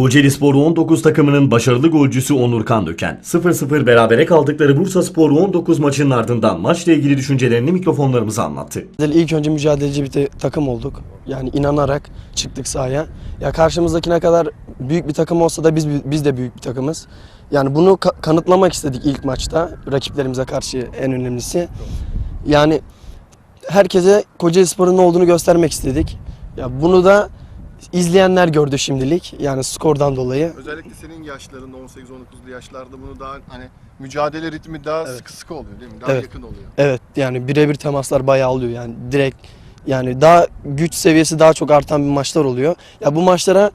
Kocaeli Spor 19 takımının başarılı golcüsü Onur Kandöken, 0-0 berabere kaldıkları Bursa Spor 19 maçının ardından maçla ilgili düşüncelerini mikrofonlarımıza anlattı. İlk önce mücadeleci bir takım olduk. Yani inanarak çıktık sahaya. Ya karşımızdaki ne kadar büyük bir takım olsa da biz biz de büyük bir takımız. Yani bunu ka- kanıtlamak istedik ilk maçta rakiplerimize karşı en önemlisi. Yani herkese Kocaeli Spor'un ne olduğunu göstermek istedik. Ya bunu da izleyenler gördü şimdilik. Yani skordan dolayı. Özellikle senin yaşlarında 18-19'lu yaşlarda bunu daha hani mücadele ritmi daha Evet. sıkı sıkı oluyor değil mi? Daha Evet. yakın oluyor. Evet yani birebir temaslar bayağı oluyor yani direkt yani daha güç seviyesi daha çok artan bir maçlar oluyor. Ya bu maçlara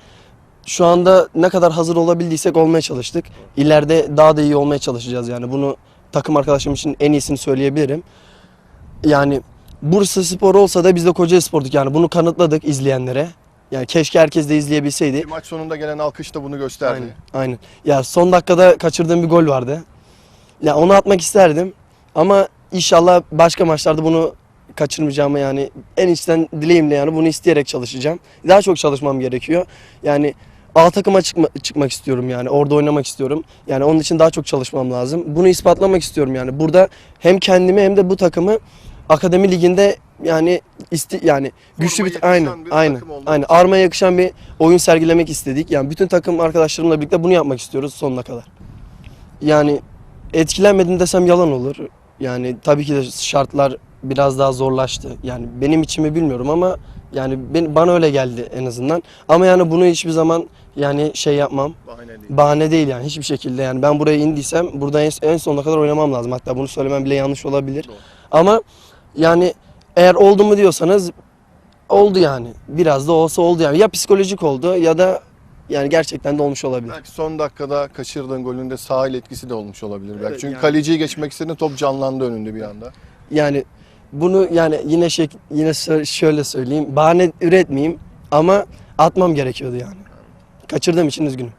şu anda ne kadar hazır olabildiysek olmaya çalıştık. İleride daha da iyi olmaya çalışacağız yani bunu takım arkadaşım için en iyisini söyleyebilirim. Yani Bursa Spor olsa da biz de Kocaeli Spor'duk yani bunu kanıtladık izleyenlere. Yani keşke herkes de izleyebilseydi. Bir maç sonunda gelen alkış da bunu gösterdi. Aynen, aynen. Ya son dakikada kaçırdığım bir gol vardı. Ya onu atmak isterdim ama inşallah başka maçlarda bunu kaçırmayacağımı yani en içten dileğimle yani bunu isteyerek çalışacağım. Daha çok çalışmam gerekiyor. Yani A takıma çıkma, çıkmak istiyorum yani orada oynamak istiyorum. Yani onun için daha çok çalışmam lazım. Bunu ispatlamak istiyorum yani. Burada hem kendimi hem de bu takımı akademi liginde yani isti yani güçlü bir yakışan bir aynen takım olmak aynen için. armaya yakışan bir oyun sergilemek istedik. Yani bütün takım arkadaşlarımla birlikte bunu yapmak istiyoruz sonuna kadar. Yani etkilenmedim desem yalan olur. Yani tabii ki de şartlar biraz daha zorlaştı. Yani benim içimi bilmiyorum ama yani ben, bana öyle geldi en azından. Ama yani bunu hiçbir zaman yani şey yapmam. Bahane değil. Bahane değil yani hiçbir şekilde yani ben buraya indiysem burada en, en sonuna kadar oynamam lazım. Hatta bunu söylemem bile yanlış olabilir. Doğru. Ama yani eğer oldu mu diyorsanız oldu yani. Biraz da olsa oldu yani. Ya psikolojik oldu ya da yani gerçekten de olmuş olabilir. Belki son dakikada kaçırdığın golünde sahil etkisi de olmuş olabilir. Belki. Evet, Çünkü yani. kaleciyi geçmek istediğinde top canlandı önünde bir anda. Yani bunu yani yine şey yine şöyle söyleyeyim. Bahane üretmeyeyim ama atmam gerekiyordu yani. Kaçırdığım için üzgünüm.